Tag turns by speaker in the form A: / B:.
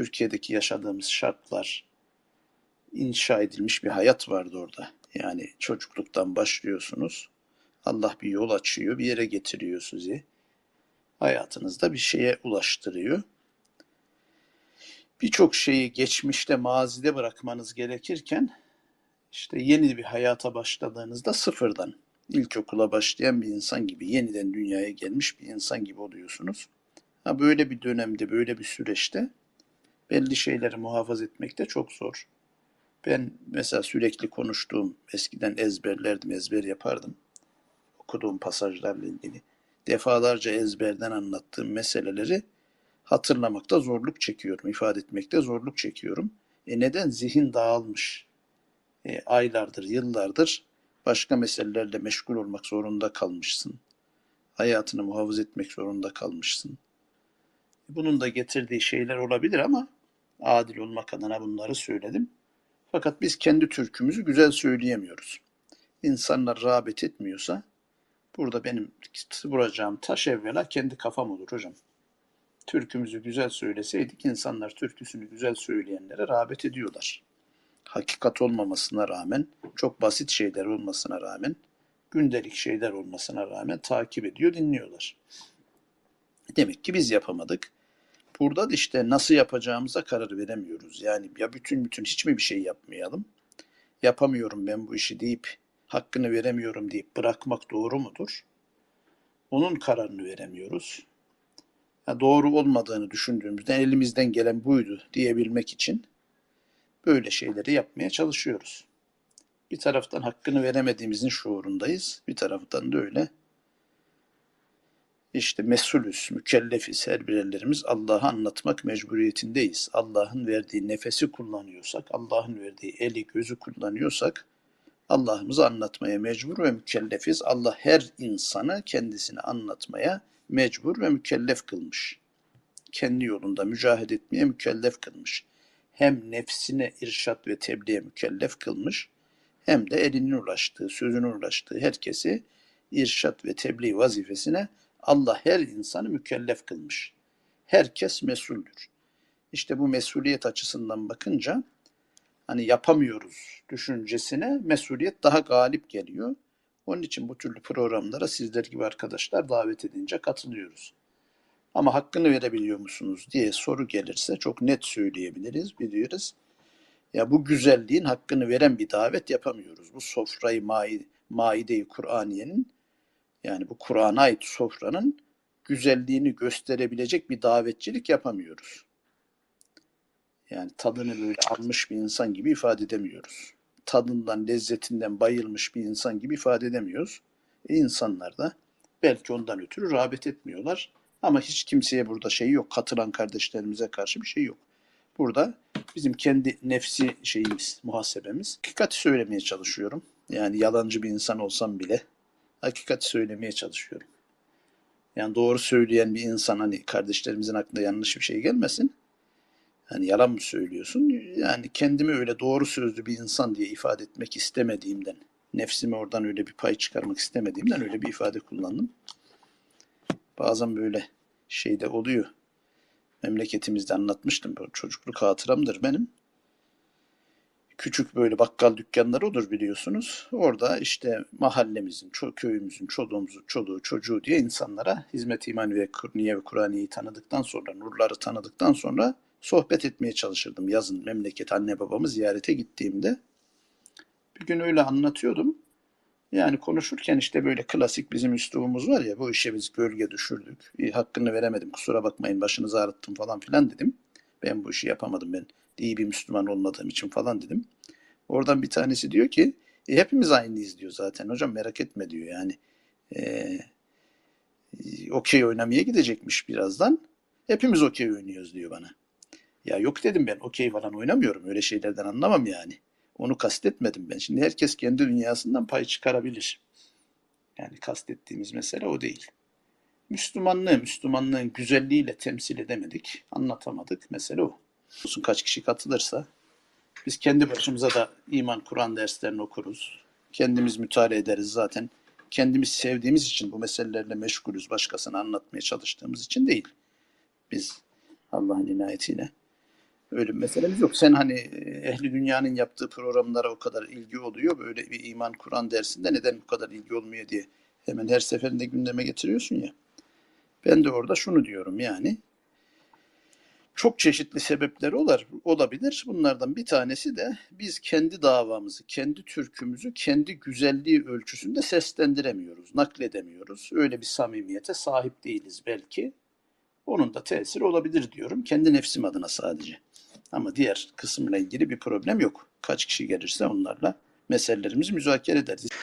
A: Türkiye'deki yaşadığımız şartlar, inşa edilmiş bir hayat vardı orada. Yani çocukluktan başlıyorsunuz. Allah bir yol açıyor, bir yere getiriyor sizi. Hayatınızda bir şeye ulaştırıyor. Birçok şeyi geçmişte, mazide bırakmanız gerekirken işte yeni bir hayata başladığınızda sıfırdan ilkokula başlayan bir insan gibi yeniden dünyaya gelmiş bir insan gibi oluyorsunuz. Ha böyle bir dönemde, böyle bir süreçte belli şeyleri muhafaza etmek de çok zor. Ben mesela sürekli konuştuğum, eskiden ezberlerdim, ezber yapardım. Okuduğum pasajlarla ilgili. Defalarca ezberden anlattığım meseleleri hatırlamakta zorluk çekiyorum, ifade etmekte zorluk çekiyorum. E neden? Zihin dağılmış. E, aylardır, yıllardır başka meselelerle meşgul olmak zorunda kalmışsın. Hayatını muhafaza etmek zorunda kalmışsın. Bunun da getirdiği şeyler olabilir ama adil olmak adına bunları söyledim. Fakat biz kendi türkümüzü güzel söyleyemiyoruz. İnsanlar rağbet etmiyorsa burada benim vuracağım taş evvela kendi kafam olur hocam. Türkümüzü güzel söyleseydik insanlar türküsünü güzel söyleyenlere rağbet ediyorlar. Hakikat olmamasına rağmen, çok basit şeyler olmasına rağmen, gündelik şeyler olmasına rağmen takip ediyor, dinliyorlar. Demek ki biz yapamadık. Burada da işte nasıl yapacağımıza karar veremiyoruz. Yani ya bütün bütün hiç mi bir şey yapmayalım? Yapamıyorum ben bu işi deyip hakkını veremiyorum deyip bırakmak doğru mudur? Onun kararını veremiyoruz. Ya doğru olmadığını düşündüğümüzde elimizden gelen buydu diyebilmek için böyle şeyleri yapmaya çalışıyoruz. Bir taraftan hakkını veremediğimizin şuurundayız. Bir taraftan da öyle işte mesulüz, mükellefiz her birerlerimiz Allah'ı anlatmak mecburiyetindeyiz. Allah'ın verdiği nefesi kullanıyorsak, Allah'ın verdiği eli gözü kullanıyorsak Allah'ımızı anlatmaya mecbur ve mükellefiz. Allah her insanı kendisini anlatmaya mecbur ve mükellef kılmış. Kendi yolunda mücahede etmeye mükellef kılmış. Hem nefsine irşat ve tebliğe mükellef kılmış, hem de elinin ulaştığı, sözünün ulaştığı herkesi irşat ve tebliğ vazifesine Allah her insanı mükellef kılmış. Herkes mesuldür. İşte bu mesuliyet açısından bakınca hani yapamıyoruz düşüncesine mesuliyet daha galip geliyor. Onun için bu türlü programlara sizler gibi arkadaşlar davet edince katılıyoruz. Ama hakkını verebiliyor musunuz diye soru gelirse çok net söyleyebiliriz, biliyoruz. Ya bu güzelliğin hakkını veren bir davet yapamıyoruz. Bu sofrayı maide-i Kur'aniyenin yani bu Kur'an'a ait sofranın güzelliğini gösterebilecek bir davetçilik yapamıyoruz. Yani tadını böyle almış bir insan gibi ifade edemiyoruz. Tadından, lezzetinden bayılmış bir insan gibi ifade edemiyoruz. E insanlar da belki ondan ötürü rağbet etmiyorlar. Ama hiç kimseye burada şey yok. Katılan kardeşlerimize karşı bir şey yok. Burada bizim kendi nefsi şeyimiz, muhasebemiz. Hakikati söylemeye çalışıyorum. Yani yalancı bir insan olsam bile hakikati söylemeye çalışıyorum. Yani doğru söyleyen bir insan hani kardeşlerimizin aklına yanlış bir şey gelmesin. Hani yalan mı söylüyorsun? Yani kendimi öyle doğru sözlü bir insan diye ifade etmek istemediğimden, nefsimi oradan öyle bir pay çıkarmak istemediğimden öyle bir ifade kullandım. Bazen böyle şeyde oluyor. Memleketimizde anlatmıştım. Çocukluk hatıramdır benim küçük böyle bakkal dükkanları olur biliyorsunuz. Orada işte mahallemizin, köyümüzün, çoluğumuzun, çoluğu, çocuğu diye insanlara hizmet imani ve niye ve Kur'aniye'yi tanıdıktan sonra, nurları tanıdıktan sonra sohbet etmeye çalışırdım yazın memleket anne babamı ziyarete gittiğimde. Bir gün öyle anlatıyordum. Yani konuşurken işte böyle klasik bizim üslubumuz var ya bu işe biz gölge düşürdük. Hakkını veremedim kusura bakmayın başınızı ağrıttım falan filan dedim. Ben bu işi yapamadım ben iyi bir Müslüman olmadığım için falan dedim. Oradan bir tanesi diyor ki e, hepimiz aynıyız diyor zaten hocam merak etme diyor yani. E, okey oynamaya gidecekmiş birazdan. Hepimiz okey oynuyoruz diyor bana. Ya yok dedim ben okey falan oynamıyorum. Öyle şeylerden anlamam yani. Onu kastetmedim ben. Şimdi herkes kendi dünyasından pay çıkarabilir. Yani kastettiğimiz mesele o değil. Müslümanlığı, Müslümanlığın güzelliğiyle temsil edemedik, anlatamadık. Mesele o kaç kişi katılırsa biz kendi başımıza da iman Kur'an derslerini okuruz. Kendimiz müteala ederiz zaten. Kendimiz sevdiğimiz için bu meselelerle meşgulüz. Başkasına anlatmaya çalıştığımız için değil. Biz Allah'ın inayetiyle Öyle bir meselemiz yok. Sen hani ehli dünyanın yaptığı programlara o kadar ilgi oluyor. Böyle bir iman Kur'an dersinde neden bu kadar ilgi olmuyor diye hemen her seferinde gündeme getiriyorsun ya. Ben de orada şunu diyorum yani. Çok çeşitli sebepleri olabilir. Bunlardan bir tanesi de biz kendi davamızı, kendi türkümüzü, kendi güzelliği ölçüsünde seslendiremiyoruz, nakledemiyoruz. Öyle bir samimiyete sahip değiliz belki. Onun da tesiri olabilir diyorum. Kendi nefsim adına sadece. Ama diğer kısımla ilgili bir problem yok. Kaç kişi gelirse onlarla meselelerimizi müzakere ederiz.